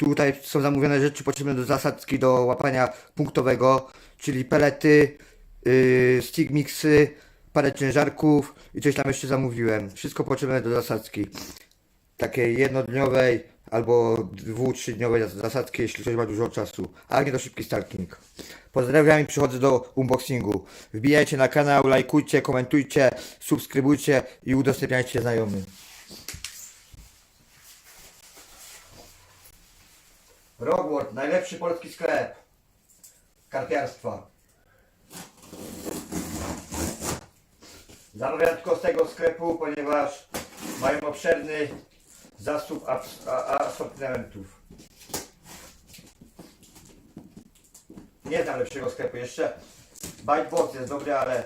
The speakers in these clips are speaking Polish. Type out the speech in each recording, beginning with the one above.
Tutaj są zamówione rzeczy potrzebne do zasadzki, do łapania punktowego, czyli pelety, yy, stick mixy, parę ciężarków i coś tam jeszcze zamówiłem. Wszystko potrzebne do zasadzki. Takiej jednodniowej albo dwu, trzydniowej zas- zasadzki, jeśli ktoś ma dużo czasu, a nie to szybki stalking. Pozdrawiam i przychodzę do unboxingu. Wbijajcie na kanał, lajkujcie, komentujcie, subskrybujcie i udostępniajcie znajomym. Rogword, najlepszy polski sklep karpiarstwa. Zamawiam tylko z tego sklepu, ponieważ mają obszerny zasób asortymentów. Nie znam lepszego sklepu jeszcze. Bitebox jest dobry, ale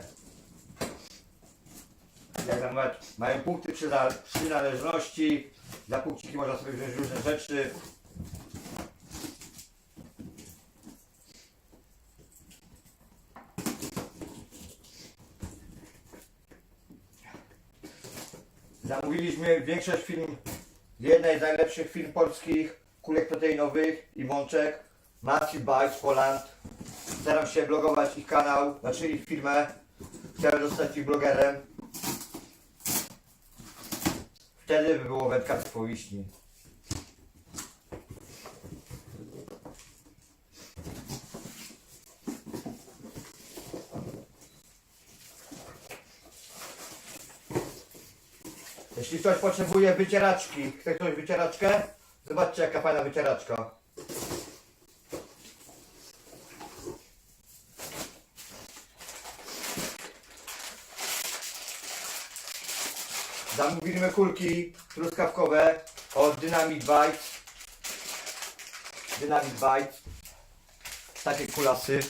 jak zamawiać, mają punkty przyna- przynależności. Za punkciki można sobie wziąć różne rzeczy. Zamówiliśmy większość film, jednej z najlepszych film polskich, kulek proteinowych i mączek, Massive Bites Poland. Staram się blogować ich kanał, znaczy ich firmę. Chciałem zostać ich blogerem. Wtedy by było wędkarstwo wiśni. Jeśli ktoś potrzebuje wycieraczki, chce ktoś wycieraczkę? Zobaczcie jaka fajna wycieraczka. Zamówiliśmy kulki truskawkowe od Dynamit Bites. Dynamit Bites. Takie kulasy.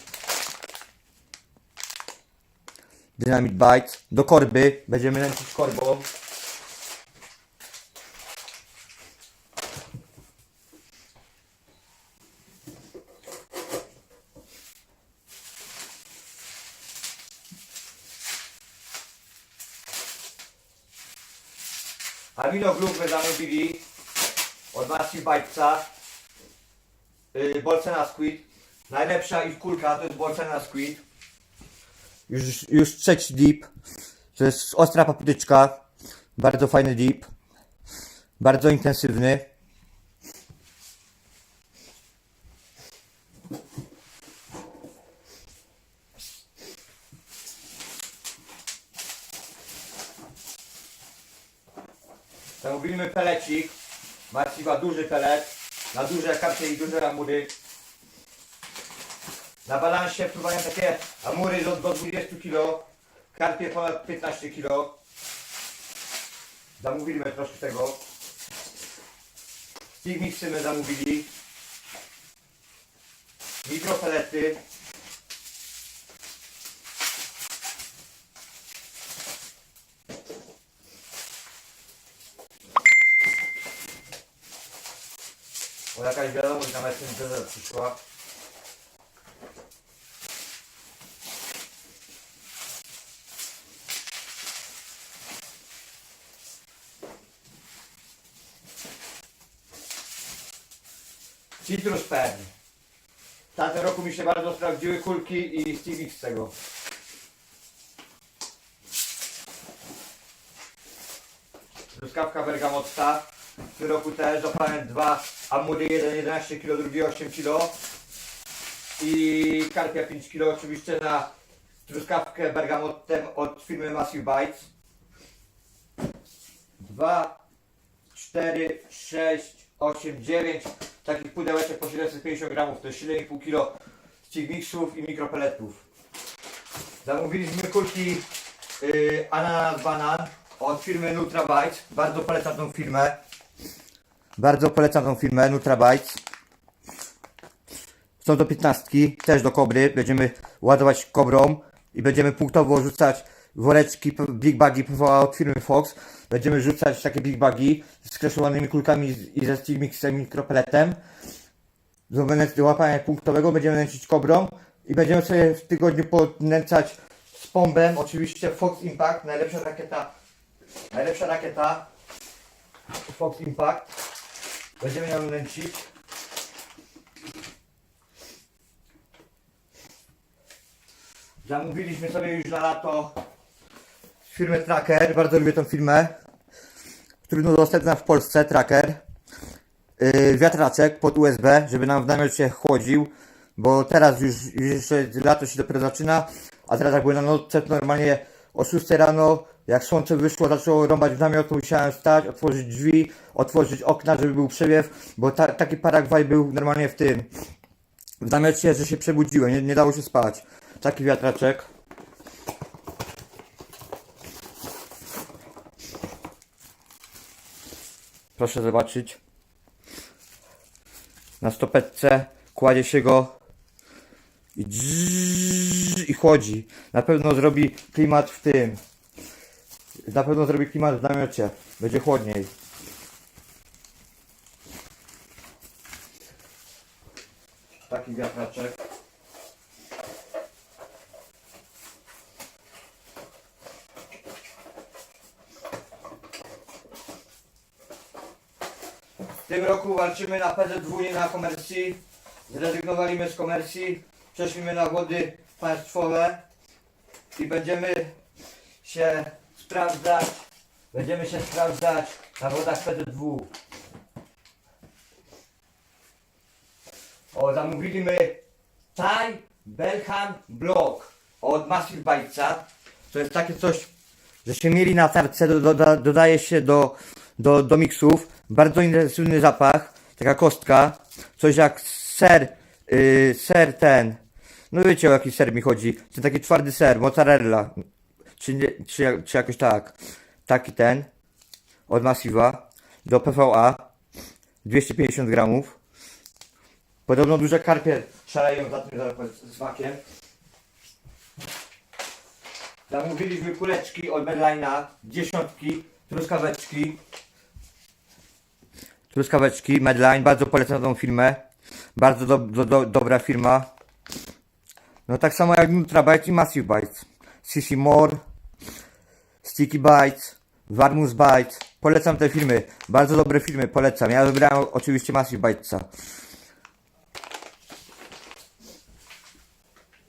Dynamit Bites. Do korby. Będziemy lecić korbą. Group zamówili od Massive Bitesa yy, Bolcena Squid. Najlepsza ich kulka to jest Bolcena Squid. Już, już trzeci dip. To jest ostra papryczka. Bardzo fajny dip. Bardzo intensywny. Zamówiliśmy pelecik. Marciwa duży pelet. Na duże karty i duże amury. Na balansie wpływają takie amury do, do 20 kg. Karpie ponad 15 kg. Zamówiliśmy troszkę tego. Stick mixy my zamówili. Mikropelety. O jakaś wiadomość na Messengerze przyszła. Citrus Pen. W tamtym roku mi się bardzo sprawdziły kulki i Stevie z tego. Truskawka bergamotta. W tym roku też złapałem dwa amury, jeden 11 kg, drugi 8 kg. I karpia 5 kg oczywiście na truskawkę bergamottem od firmy Massive Bites. 2, 4, 6, 8, 9 takich pudełeczek po 750 gramów, to jest 7,5 kg mixów i mikropeletów. Zamówiliśmy kulki yy, ananas banan od firmy Nutrabytes. Bardzo polecam tą firmę. Bardzo polecam tą firmę Nutrabytes. Są do 15, też do kobry. Będziemy ładować kobrą i będziemy punktowo rzucać woreczki Big Bagi od firmy Fox. Będziemy rzucać takie Big Bagi z kreslowanymi kulkami z- i ze Steel Mixem mikropeletem. Do łapania punktowego będziemy nęcić kobrą i będziemy sobie w tygodniu podnęcać z pombem. Oczywiście Fox Impact, najlepsza rakieta. Najlepsza rakieta Fox Impact. Będziemy ją lęcić. Zamówiliśmy sobie już na lato firmę Tracker. Bardzo lubię tą firmę. Trudno dostępna w Polsce, Tracker. Yy, wiatraczek pod USB, żeby nam w namiocie chłodził, bo teraz już, już jeszcze lato się dopiero zaczyna, a teraz jak były na nocce, to normalnie o 6 rano, jak słońce wyszło, zaczęło rąbać w namiot, to musiałem stać, otworzyć drzwi, otworzyć okna, żeby był przewiew, bo ta, taki paragwaj był normalnie w tym, w namiocie, że się przebudziłem, nie, nie dało się spać. Taki wiatraczek. Proszę zobaczyć. Na stopetce kładzie się go i, dzzzz, i chłodzi. Na pewno zrobi klimat w tym. Na pewno zrobi klimat w namiocie. Będzie chłodniej. Taki wiatraczek. W tym roku walczymy na PZW, nie na komercji. Zrezygnowaliśmy z komercji, przeszliśmy na wody państwowe i będziemy się sprawdzać, będziemy się sprawdzać na wodach PZW. O, zamówiliśmy Thai Belham Block od Massive Bite'a. To jest takie coś, że się mieli na tarce, do, doda, dodaje się do, do, do miksów. Bardzo intensywny zapach, taka kostka, coś jak ser, yy, ser ten, no wiecie o jaki ser mi chodzi, to taki twardy ser, mozzarella, czy, nie, czy, czy jakoś tak, taki ten, od Massive'a, do PVA, 250 gramów. Podobno duże karpie szaleją za tym smakiem. Zamówiliśmy kuleczki od Medline'a, dziesiątki, truskaweczki. Truskaweczki, Medline, bardzo polecam tą firmę. Bardzo do, do, do, dobra firma. No tak samo jak Nutrabite i Massive Bites. CC More, Sticky Bites, Varmus Bites. Polecam te firmy. Bardzo dobre firmy, polecam. Ja wybrałem oczywiście Massive Bitesa.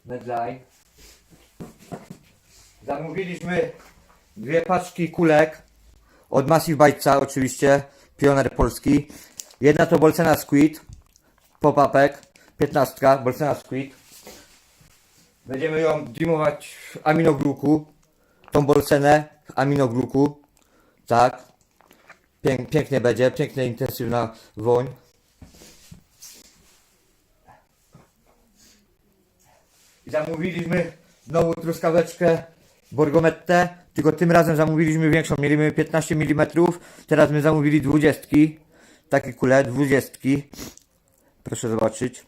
Medline. Zamówiliśmy dwie paczki kulek od Massive Bitesa oczywiście, pioner polski. Jedna to Bolcena Squid, pop-upek, 15, Bolcena Squid. Będziemy ją dimować w aminogluku, tą Bolcenę w aminogluku, tak. Pięk, pięknie będzie, pięknie intensywna woń. I zamówiliśmy znowu truskaweczkę Borgomettę, tylko tym razem zamówiliśmy większą, mieliśmy 15 mm, teraz my zamówili 20, takie kule, 20. Proszę zobaczyć.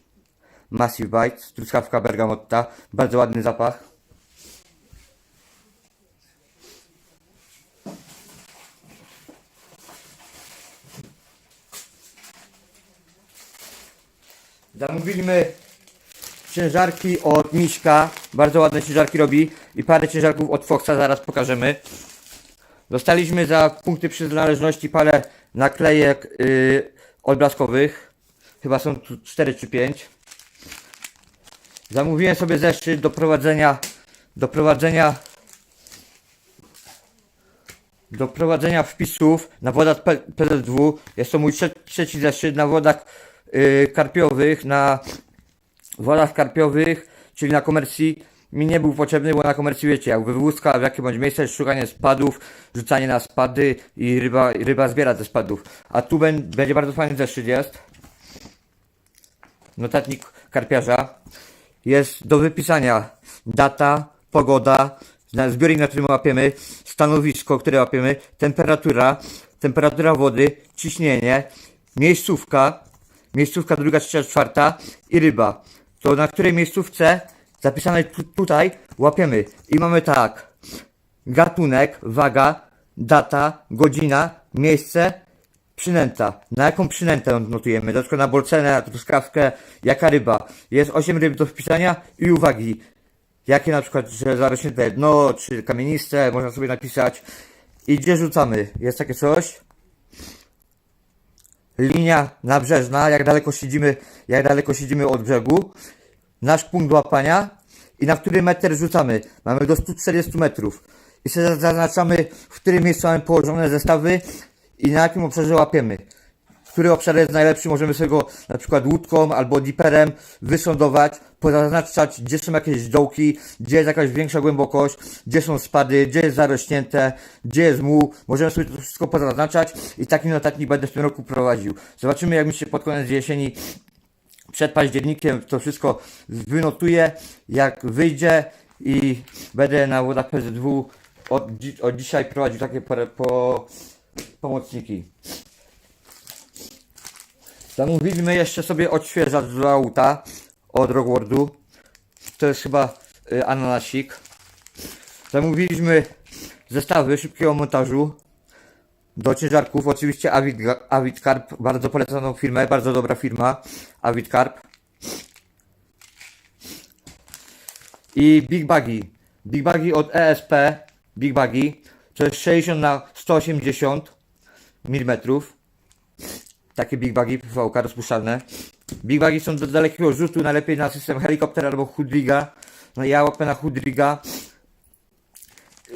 Massive Bites, truskawka bergamotta, bardzo ładny zapach. Zamówiliśmy ciężarki od Miśka. Bardzo ładne ciężarki robi. I parę ciężarków od Foxa zaraz pokażemy. Dostaliśmy za punkty przynależności parę naklejek yy, odblaskowych. Chyba są tu 4 czy 5. Zamówiłem sobie zeszyt do prowadzenia do prowadzenia do prowadzenia wpisów na wodach P- PZW. Jest to mój trze- trzeci zeszyt na wodach yy, karpiowych, na wodach karpiowych, czyli na komercji mi nie był potrzebny, bo na komercji wiecie, jak wywózka w jakie bądź miejsce, szukanie spadów, rzucanie na spady i ryba, ryba zbiera te spadów. A tu bę- będzie bardzo fajny zeszyt jest. Notatnik karpiarza. Jest do wypisania data, pogoda, zbiornik, na którym łapiemy, stanowisko, które łapiemy, temperatura, temperatura wody, ciśnienie, miejscówka, miejscówka druga, trzecia, czwarta i ryba. To na której miejscówce zapisane tu, tutaj łapiemy. I mamy tak. Gatunek, waga, data, godzina, miejsce, przynęta. Na jaką przynętę notujemy? Przykład na bolcenę, na truskawkę, jaka ryba. Jest 8 ryb do wpisania i uwagi. Jakie na przykład, że zarośnięte dno, czy kamieniste, można sobie napisać. I gdzie rzucamy? Jest takie coś linia nabrzeżna, jak daleko siedzimy, jak daleko siedzimy od brzegu, nasz punkt łapania i na który metr rzucamy. Mamy do 140 metrów. I sobie zaznaczamy, w którym miejscu mamy położone zestawy i na jakim obszarze łapiemy. Który obszar jest najlepszy, możemy sobie go na przykład łódką albo diperem wysądować, pozaznaczać, gdzie są jakieś dołki, gdzie jest jakaś większa głębokość, gdzie są spady, gdzie jest zarośnięte, gdzie jest muł. Możemy sobie to wszystko pozaznaczać i taki notatnik będę w tym roku prowadził. Zobaczymy, jak mi się pod koniec jesieni przed październikiem to wszystko wynotuję, jak wyjdzie i będę na wodach PZW od, od dzisiaj prowadził takie po, po, pomocniki. Zamówiliśmy jeszcze sobie odświeżacz do auta od Rockwardu. To jest chyba y, ananasik. Zamówiliśmy zestawy szybkiego montażu do ciężarków. Oczywiście Avid, Avid Carp, bardzo polecaną firmę, bardzo dobra firma. Avid Carp. I Big Buggy. Big Buggy od ESP. Big Buggy. To jest 60 na 180 mm. Takie Big Buggy PVK rozpuszczalne. Big Buggy są do dalekiego rzutu, najlepiej na system helikopter albo Hoodriga. No ja łapę na Hoodriga.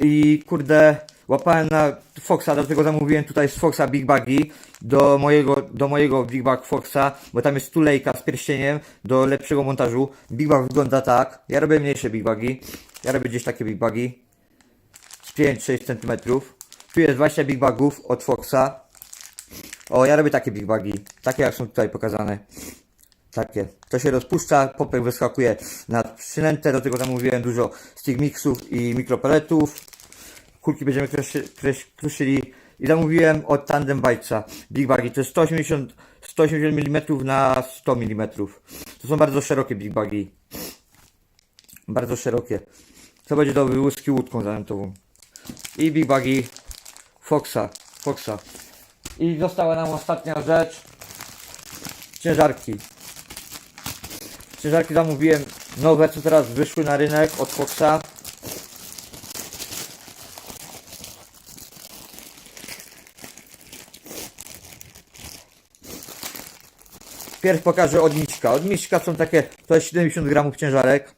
I kurde, łapałem na Foxa, dlatego zamówiłem tutaj z Foxa Big Buggy do mojego, do mojego Big Bug Foxa, bo tam jest tulejka z pierścieniem do lepszego montażu. Big Bug wygląda tak. Ja robię mniejsze Big Bugi. Ja robię gdzieś takie Big Bugi. Z 5-6 cm. Tu jest 20 Big Bugów od Foxa. O, ja robię takie Big Bugi. Takie jak są tutaj pokazane. Takie. To się rozpuszcza, popek wyskakuje na przynętę, do tego zamówiłem dużo stick mixów i mikropeletów. Kulki będziemy kruszy, krusz, kruszyli i zamówiłem od Tandem Bajca Big Bugi. To jest 180, 180 mm na 100 mm. To są bardzo szerokie Big Bugi. Bardzo szerokie. To będzie do wyłuski łódką zanętową. I Big Bugi Foxa. Foxa. I została nam ostatnia rzecz. Ciężarki. Ciężarki zamówiłem nowe, co teraz wyszły na rynek od Foxa. Pierw pokażę od Miśka. Są takie, to jest 70 gramów ciężarek.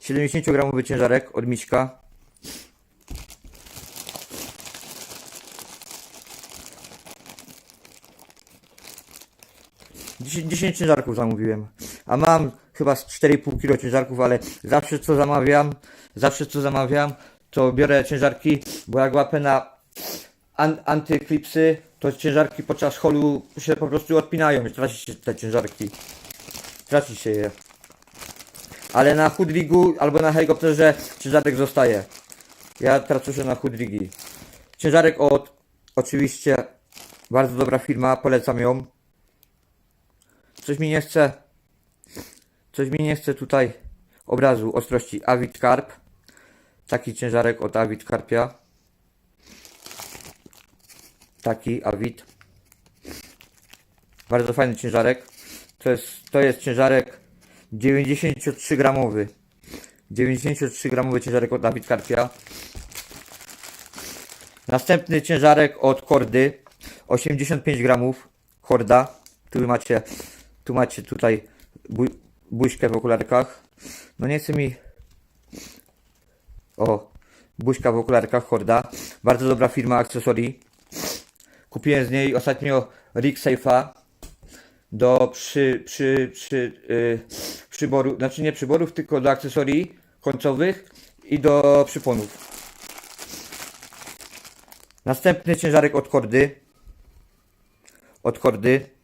70 gramowy ciężarek od. Dziesięć 10 ciężarków zamówiłem. A mam chyba z 4,5 kg ciężarków, ale zawsze co zamawiam, zawsze co zamawiam, to biorę ciężarki, bo jak łapę na an antyklipsy, to ciężarki podczas holu się po prostu odpinają i traci się te ciężarki. Traci się je. Ale na hoodrigu albo na helikopterze ciężarek zostaje. Ja tracę się na hoodrigi. Ciężarek od, oczywiście, bardzo dobra firma, polecam ją. Coś mi nie chce, coś mi nie chce tutaj obrazu ostrości Avid Carp. Taki ciężarek od Avid Carpia. Taki Avid. Bardzo fajny ciężarek. To jest, to jest ciężarek 93 gramowy. 93 gramowy ciężarek od Avid Carpia. Następny ciężarek od Kordy. 85 gramów. Korda. Tu macie, tu macie tutaj bu, buźkę w okularkach. No nie chce mi... O, buźka w okularkach Korda. Bardzo dobra firma akcesorii. Kupiłem z niej ostatnio Rig Safe'a do przy, przy, przy, yy, przyboru, znaczy nie przyborów, tylko do akcesorii końcowych i do przyponów. Następny ciężarek od kordy. Od kordy.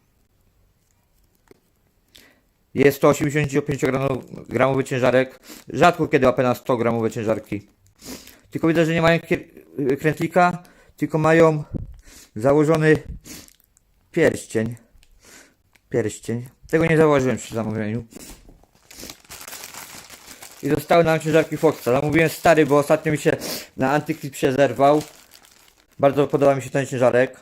Jest to 85-gramowy ciężarek. Rzadko kiedy łapę na 100 gramowe ciężarki. Tylko widzę, że nie mają krętlika, tylko mają założony pierścień. Pierścień. Tego nie zauważyłem przy zamówieniu. I zostały nam ciężarki Foxa. Zamówiłem stary, bo ostatnio mi się na antyklipsie zerwał. Bardzo podoba mi się ten ciężarek.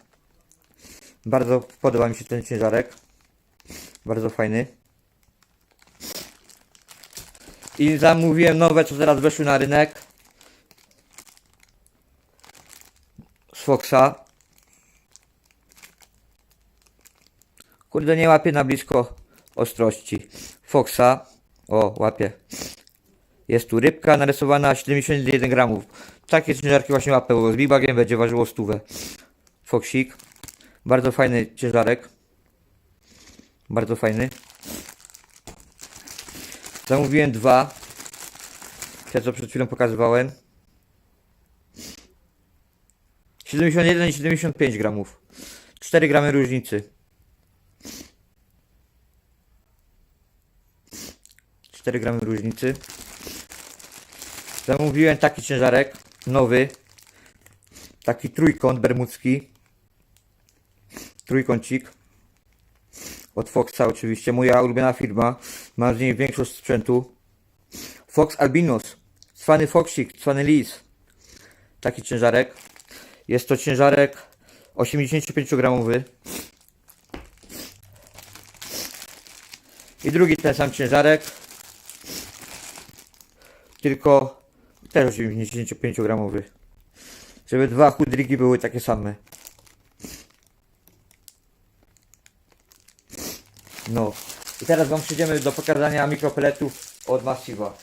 Bardzo podoba mi się ten ciężarek. Bardzo fajny. I zamówiłem nowe, co teraz weszły na rynek. Z Foxa. Kurde, nie łapię na blisko ostrości. Foxa. O, łapię. Jest tu rybka narysowana 71 gramów. Takie ciężarki właśnie łapę, bo z Big Bagiem będzie ważyło stówę. Foksik. Bardzo fajny ciężarek. Bardzo fajny. Zamówiłem dwa. Te co przed chwilą pokazywałem. 71 i 75 gramów. 4 gramy różnicy. 4 gramy różnicy. Zamówiłem taki ciężarek, nowy. Taki trójkąt bermudzki. Trójkącik. Od Foxa oczywiście, moja ulubiona firma. Mam z niej większość sprzętu. Fox Albinos. Cwany Foxik, cwany Lis. Taki ciężarek. Jest to ciężarek 85 gramowy. I drugi ten sam ciężarek. Tylko też 85 gramowy. Żeby dwa chudriki były takie same. No. I teraz wam przejdziemy do pokazania mikropeletów od Massiva.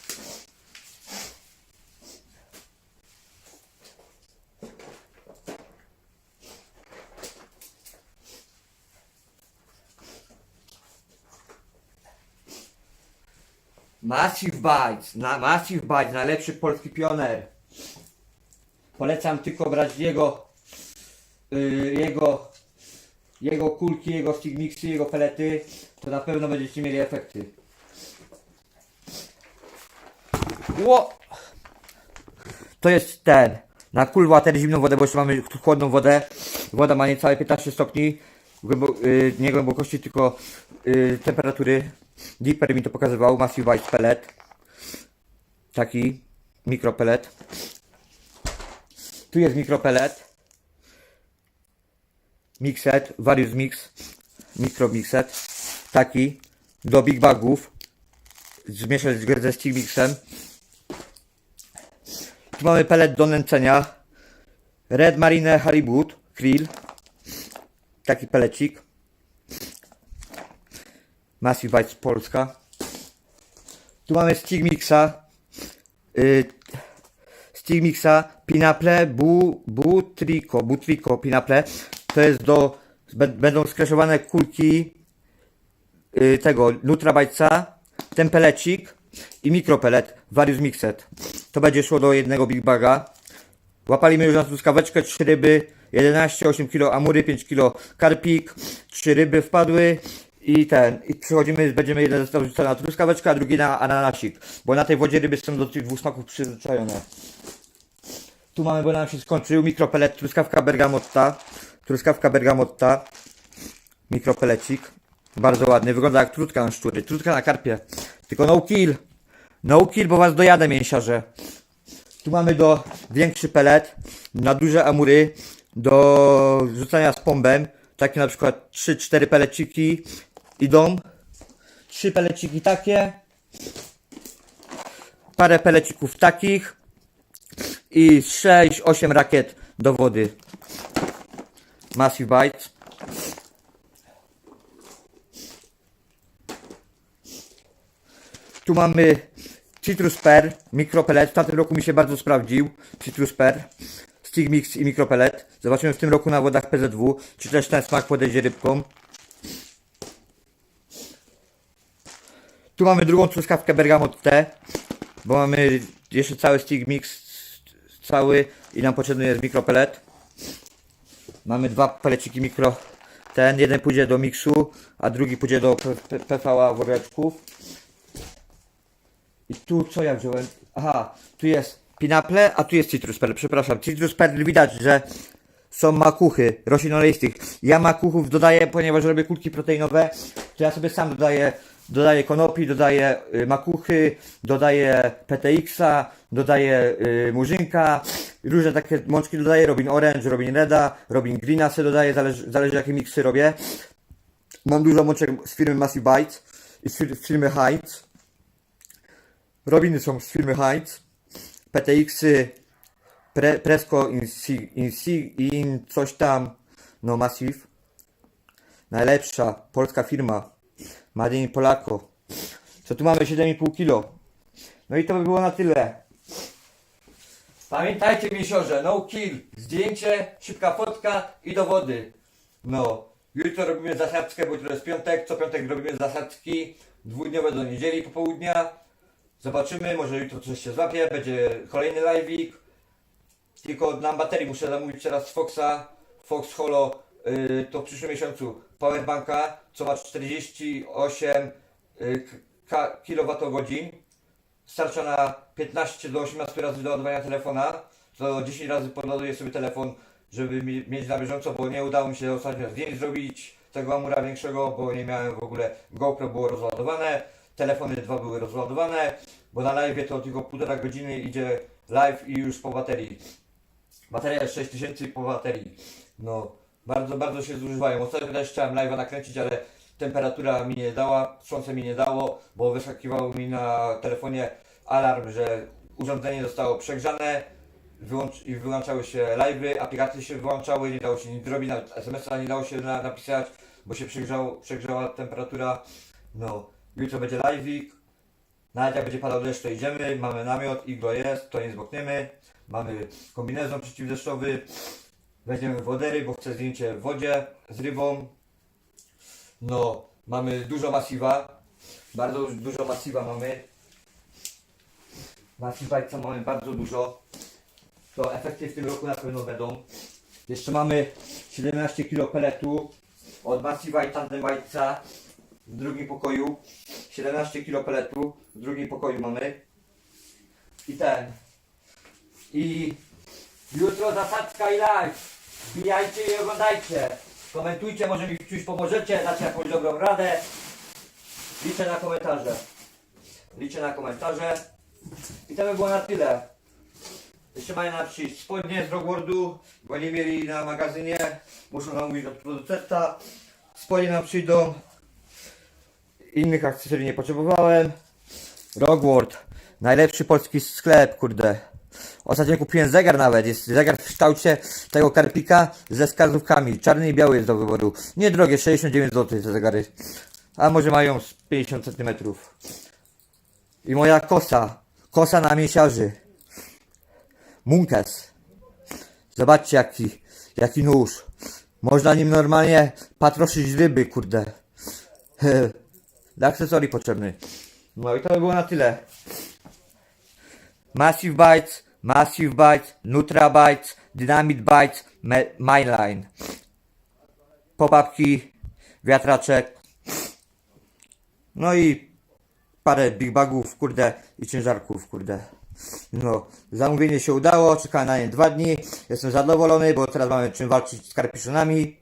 Massive Bites, na Massive Bites, najlepszy polski pioner. Polecam tylko brać jego, yy, jego, jego kulki, jego stigmixy, jego pelety, to na pewno będziecie mieli efekty. Ło! To jest ten, na cool water zimną wodę, bo jeszcze mamy chłodną wodę. Woda ma niecałe 15 stopni, głębo, yy, nie głębokości, tylko yy, temperatury. Deeper mi to pokazywał, Massive White Pellet. Taki mikropelet. Tu jest mikropelet. Mixet, Various Mix. Micro Mixet. Taki. Do Big Bagów. Zmieszać ze Stick Mixem. Tu mamy pelet do nęcenia. Red Marine Haribut. Krill. Taki pelecik. Massive Bites Polska. Tu mamy Stigmixa. Yy, Stigmixa Pinaple Bu, Butrico. Butrico Pinaple. To jest do. Będą skreszowane kulki tego Nutrabajca, ten pelecik i mikropelet Various Mixed. To będzie szło do jednego Big Baga. Łapaliśmy już na truskaweczkę, 3 ryby, 11, 8 kg amury, 5 kg karpik, 3 ryby wpadły i ten, i przychodzimy, będziemy jeden zestaw rzucać na truskaweczkę, a drugi na ananasik, bo na tej wodzie ryby są do tych dwóch smaków przyzwyczajone. Tu mamy, bo nam się skończył, mikropelet, truskawka bergamotta, truskawka bergamotta, mikropelecik, bardzo ładny, wygląda jak trutka na szczury, trutka na karpie, tylko no kill, no kill, bo was dojadę mięsiarze. Tu mamy do większy pelet, na duże amury, do rzucania z pombem. Takie na przykład 3-4 peleciki idą. 3 peleciki takie. Parę pelecików takich. I 6-8 rakiet do wody. Massive Bites. Tu mamy Citrus Per, mikropelet. W tamtym roku mi się bardzo sprawdził. Citrus Per, Stick Mix i mikropelet. Zobaczymy w tym roku na wodach PZW, czy też ten smak podejdzie rybką. Tu mamy drugą truskawkę Bergamot T, bo mamy jeszcze cały Stick Mix cały i nam potrzebny jest mikropelet. Mamy dwa peleciki mikro. Ten jeden pójdzie do miksu, a drugi pójdzie do PVA woreczków. I tu co ja wziąłem? Aha, tu jest pinaple, a tu jest citrus pearl, przepraszam. Citrus pearl widać, że są makuchy roślinolistych. Ja makuchów dodaję, ponieważ robię kulki proteinowe, to ja sobie sam dodaję, dodaję konopi, dodaję y, makuchy, dodaję PTX-a, dodaję y, murzynka, różne takie mączki dodaję, Robin Orange, Robin Reda, Robin Greena sobie dodaję, zależy, zależy jakie miksy robię. Mam dużo mączek z firmy Massive Bites i z firmy Heights. Robiny są z firmy Heights. PTX-y Pre, Presco in, si, in, coś tam. No Massive. Najlepsza polska firma. Made in Polako. Co tu mamy 7,5 kg. No i to by było na tyle. Pamiętajcie miesiąże, no kill, zdjęcie, szybka fotka i dowody. No, jutro robimy zasadzkę, bo jutro jest piątek, co piątek robimy zasadzki dwudniowe do niedzieli popołudnia. Zobaczymy, może jutro coś się złapie, będzie kolejny live'ik. Tylko na baterii muszę zamówić teraz Foxa, Fox Holo, yy, to w przyszłym miesiącu powerbanka, co ma 48 yy, k- kWh. Starcza na 15 do 18 razy do ładowania telefona, to 10 razy podładuję sobie telefon, żeby mi, mieć na bieżąco, bo nie udało mi się ostatnio zdjęć zrobić tego Amura większego, bo nie miałem w ogóle, GoPro było rozładowane, telefony dwa były rozładowane, bo na live to tylko półtora godziny idzie live i już po baterii. Bateria jest 6000 po baterii. No, bardzo, bardzo się zużywają. Ostatnio też chciałem live'a nakręcić, ale temperatura mi nie dała, słońce mi nie dało, bo wyskakiwał mi na telefonie alarm, że urządzenie zostało przegrzane i wyłączały się live'y, aplikacje się wyłączały, nie dało się nic zrobić, nawet SMS-a nie dało się na, napisać, bo się przegrzała temperatura. No, jutro będzie live'ik, nawet jak będzie padał deszcz, to idziemy, mamy namiot, iglo jest, to nie zbokniemy, mamy kombinezon przeciwdeszczowy, weźmiemy wodery, bo chcę zdjęcie w wodzie z rybą. No, mamy dużo masiwa, bardzo dużo masiwa mamy. Masiwa co mamy bardzo dużo. To efekty w tym roku na pewno będą. Jeszcze mamy 17 kg peletu od Massiva i Tandem White'a w drugim pokoju. 17 kg peletu w drugim pokoju mamy. I ten. I jutro zasadzka i live. Wbijajcie i oglądajcie. Komentujcie, może mi w czymś pomożecie, dacie jakąś dobrą radę. Liczę na komentarze. Liczę na komentarze. I to by było na tyle. Jeszcze mają nam przyjść spodnie z Rockwordu, bo nie mieli na magazynie. Muszą zamówić od producenta. Spodnie nam przyjdą. Innych akcesorii nie potrzebowałem. Rockworld. Najlepszy polski sklep, kurde. Ostatnio kupiłem zegar nawet. Jest zegar w kształcie tego karpika ze wskazówkami. Czarny i biały jest do wyboru. Niedrogie, 69 zł te zegary. A może mają z 50 cm. I moja kosa. Kosa na miesiarzy. Munkes. Zobaczcie jaki, jaki nóż. Można nim normalnie patroszyć ryby, kurde. Dla akcesorii potrzebny. No i to by było na tyle. Massive Bytes, Massive Bytes, Nutra Bytes, Dynamite Bytes, Mainline. Popapki, wiatraczek. No i parę big bagów, kurde, i ciężarków, kurde. No, zamówienie się udało, czekałem na nie dwa dni. Jestem zadowolony, bo teraz mamy czym walczyć z karpiszonami.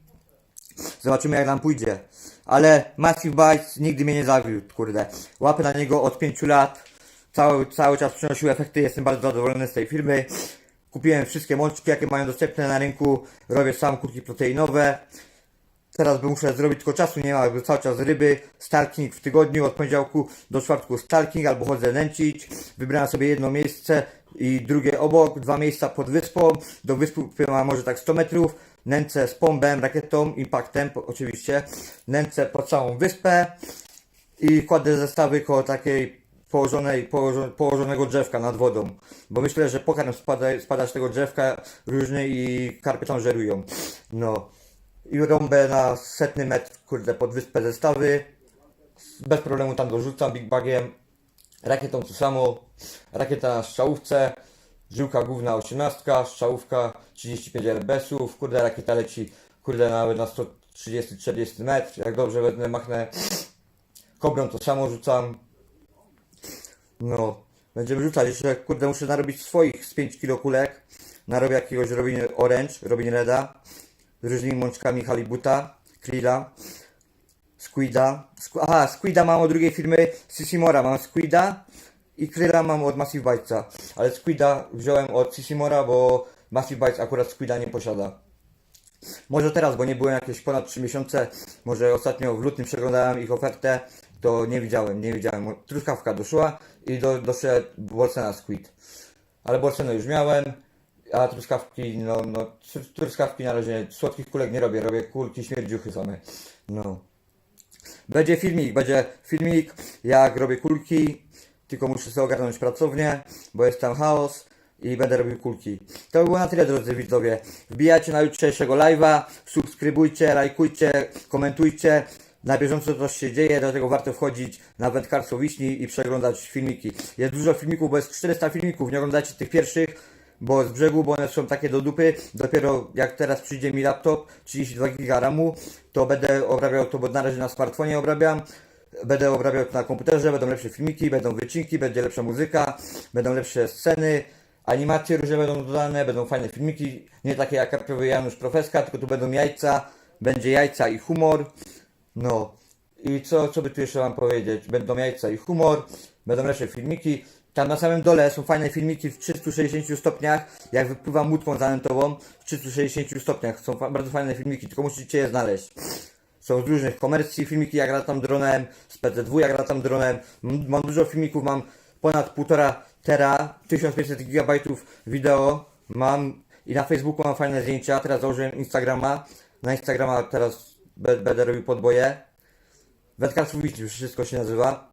Zobaczymy jak nam pójdzie. Ale Massive Bytes nigdy mnie nie zawiódł, kurde. Łapę na niego od 5 lat. Cały, cały czas przynosił efekty, jestem bardzo zadowolony z tej firmy. Kupiłem wszystkie mączki, jakie mają dostępne na rynku. Robię sam kurki proteinowe. Teraz by muszę zrobić, tylko czasu nie ma, bo cały czas ryby, stalking w tygodniu, od poniedziałku do czwartku stalking, albo chodzę nęcić. Wybrałem sobie jedno miejsce i drugie obok, dwa miejsca pod wyspą. Do wyspy ma może tak 100 metrów. Nęcę z pombem, rakietą, impaktem po- oczywiście. Nęcę pod całą wyspę i kładę zestawy koło takiej położonej, położo, położonego drzewka nad wodą. Bo myślę, że pokarm spada, spada z tego drzewka różny i karpy tam żerują. No. I rąbę na setny metr, kurde, pod wyspę zestawy. Bez problemu tam dorzucam big bagiem. Rakietą to samo. Rakieta na strzałówce. Żyłka główna 18, strzałówka 35 RBS-ów. Kurde, rakieta leci, kurde, nawet na 130-40 metr. Jak dobrze wezmę, machnę. Kobrą to samo rzucam. No, będziemy rzucać. Jeszcze, kurde, muszę narobić swoich z 5 kg kulek. Narobię jakiegoś Robin Orange, Robin Reda. Z różnymi mączkami halibuta, krilla, squida. Squ Aha, squida mam od drugiej firmy Sissimora. Mam squida i krylla mam od Massive Bitesa. Ale squida wziąłem od Sissimora, bo Massive Bites akurat squida nie posiada. Może teraz, bo nie byłem jakieś ponad 3 miesiące, może ostatnio w lutym przeglądałem ich ofertę, to nie widziałem, nie widziałem. Truskawka doszła i do, doszedł Bolsena Squid. Ale Bolsena już miałem, a truskawki, no, no, tr- truskawki na razie, słodkich kulek nie robię, robię kulki śmierdziuchy same. No. Będzie filmik, będzie filmik, jak robię kulki, tylko muszę sobie ogarnąć pracownię, bo jest tam chaos i będę robił kulki. To by było na tyle, drodzy widzowie. Wbijajcie na jutrzejszego live'a, subskrybujcie, lajkujcie, komentujcie. Na bieżąco coś się dzieje, dlatego warto wchodzić na wędkarstwo Wiśni i przeglądać filmiki. Jest dużo filmików, bo jest 400 filmików, nie oglądajcie tych pierwszych, bo z brzegu, bo one są takie do dupy. Dopiero jak teraz przyjdzie mi laptop 32 giga RAMu, to będę obrabiał to, bo na razie na smartfonie obrabiam. Będę obrabiał to na komputerze, będą lepsze filmiki, będą wycinki, będzie lepsza muzyka, będą lepsze sceny, animacje różne będą dodane, będą fajne filmiki, nie takie jak karpiowy Janusz Profeska, tylko tu będą jajca, będzie jajca i humor. No i co, co by tu jeszcze wam powiedzieć? Będą jajca i humor, będą lepsze filmiki. Tam na samym dole są fajne filmiki w 360 stopniach, jak wypływa łódką zanętową w 360 stopniach. Są bardzo fajne filmiki, tylko musicie je znaleźć. Są z różnych komercji filmiki, jak latam dronem, z PZW, jak latam dronem. Mam dużo filmików, mam ponad 1,5 tera, 1500 gigabajtów wideo mam i na Facebooku mam fajne zdjęcia. Teraz założyłem Instagrama. Na Instagrama teraz będę robił podboje. Wędkarstwo Wiśni, wszystko się nazywa.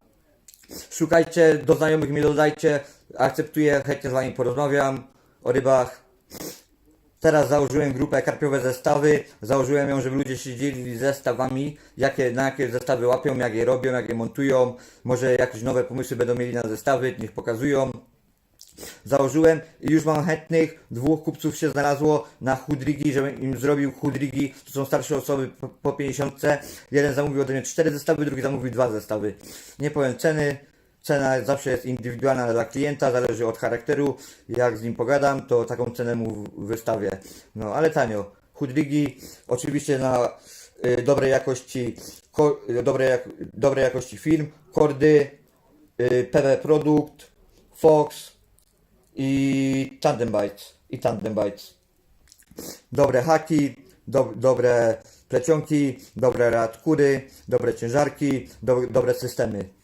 Szukajcie, do znajomych mnie dodajcie, akceptuję, chętnie z wami porozmawiam o rybach. Teraz założyłem grupę karpiowe zestawy. Założyłem ją, żeby ludzie się dzielili zestawami, jakie, na jakie zestawy łapią, jak je robią, jak je montują. Może jakieś nowe pomysły będą mieli na zestawy, niech pokazują. Założyłem i już mam chętnych. Dwóch kupców się znalazło na chudrigi, żebym im zrobił chudrigi. To są starsze osoby po, po 50. Jeden zamówił ode mnie cztery zestawy, drugi zamówił dwa zestawy. Nie powiem ceny. Cena zawsze jest indywidualna dla klienta, zależy od charakteru. Jak z nim pogadam, to taką cenę mu wystawię. No, ale tanio. Chudrigi, oczywiście na y, dobrej jakości, ko, dobrej, jak, dobrej jakości film, kordy, y, Produkt, Fox i Tandem Bites. I Tandem Bites. Dobre haki, do, dobre plecionki, dobre radkury, dobre ciężarki, do, dobre systemy.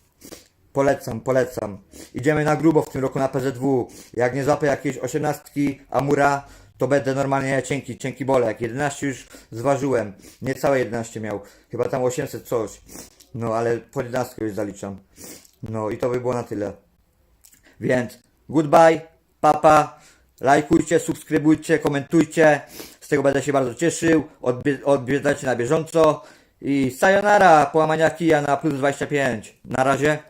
Polecam, polecam. Idziemy na grubo w tym roku na PZW. Jak nie złapię jakiejś osiemnastki Amura, to będę normalnie cienki, cienki bolek. 11 już zważyłem. Nie całe 11 miał. Chyba tam 800 coś. No ale po 11 już zaliczam. No i to by było na tyle. Więc goodbye, papa, lajkujcie, subskrybujcie, komentujcie. Z tego będę się bardzo cieszył. Odwiedzajcie na bieżąco. I sayonara, połamania kija na plus 25. Na razie.